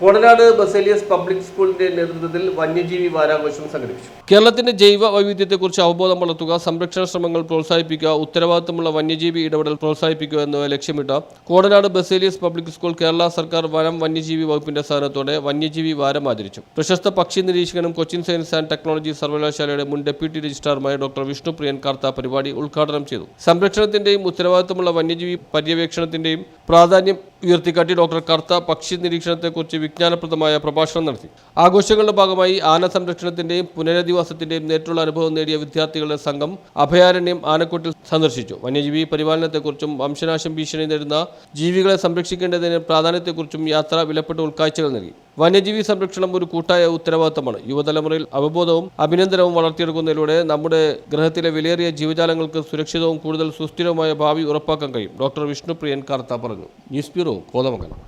Kodanad Baselius public സ്കൂളിന്റെ നേതൃത്വത്തിൽ വന്യജീവി വാരാഘോഷം സംഘടിപ്പിച്ചു. കേരളത്തിന്റെ ജൈവ വൈവിധ്യത്തെക്കുറിച്ച് അവബോധം വളർത്തുക സംരക്ഷണ ശ്രമങ്ങൾ പ്രോത്സാഹിപ്പിക്കുക ഉത്തരവാദിത്തമുള്ള വന്യജീവി ഇടപെടൽ പ്രോത്സാഹിപ്പിക്കുക എന്നിവ ലക്ഷ്യമിട്ട കോടനാട് ബസേലിയസ് പബ്ലിക് സ്കൂൾ കേരള സർക്കാർ വനം വന്യജീവി വകുപ്പിന്റെ സ്ഥാനത്തോടെ വന്യജീവി വാരം ആചരിച്ചു. പ്രശസ്ത പക്ഷി നിരീക്ഷകനും കൊച്ചിൻ സയൻസ് ആൻഡ് ടെക്നോളജി സർവകലാശാലയുടെ മുൻ ഡെപ്യൂട്ടി രജിസ്ട്രാറുമായ ഡോക്ടർ വിഷ്ണു പ്രിയൻ കാർത്ത പരിപാടി ഉദ്ഘാടനം ചെയ്തു. സംരക്ഷണത്തിന്റെയും ഉത്തരവാദിത്തമുള്ള വന്യജീവി പര്യവേക്ഷണത്തിന്റെയും പ്രാധാന്യം ഉയർത്തിക്കാട്ടി ഡോക്ടർ കർത്ത പക്ഷി നിരീക്ഷണത്തെക്കുറിച്ച് വിജ്ഞാനപ്രദമായ പ്രഭാഷണം നടത്തി. ആഘോഷങ്ങളുടെ ഭാഗമായി ആന സംരക്ഷണത്തിന്റെയും പുനരധിവാസത്തിന്റെയും നേരിട്ടുള്ള അനുഭവം നേടിയ വിദ്യാർത്ഥികളുടെ സംഘം അഭയാരണ്യം ആനക്കൂട്ടിൽ സന്ദർശിച്ചു. വന്യജീവി പരിപാലനത്തെക്കുറിച്ചും വംശനാശം ഭീഷണി നേരിടുന്ന ജീവികളെ സംരക്ഷിക്കേണ്ടതിന് പ്രാധാന്യത്തെക്കുറിച്ചും യാത്ര വിലപ്പെട്ട ഉൾക്കാഴ്ചകൾ നൽകി. വന്യജീവി സംരക്ഷണം ഒരു കൂട്ടായ ഉത്തരവാദിത്തമാണ്. യുവതലമുറയിൽ അവബോധവും അഭിനന്ദനവും വളർത്തിയെടുക്കുന്നതിലൂടെ നമ്മുടെ ഗ്രഹത്തിലെ വിലയേറിയ ജീവജാലങ്ങൾക്ക് സുരക്ഷിതവും കൂടുതൽ സുസ്ഥിരവുമായ ഭാവി ഉറപ്പാക്കാൻ കഴിയും. ഡോക്ടർ വിഷ്ണു പ്രിയൻ കാർത്ത പറഞ്ഞു. News bureau Kothamangalam.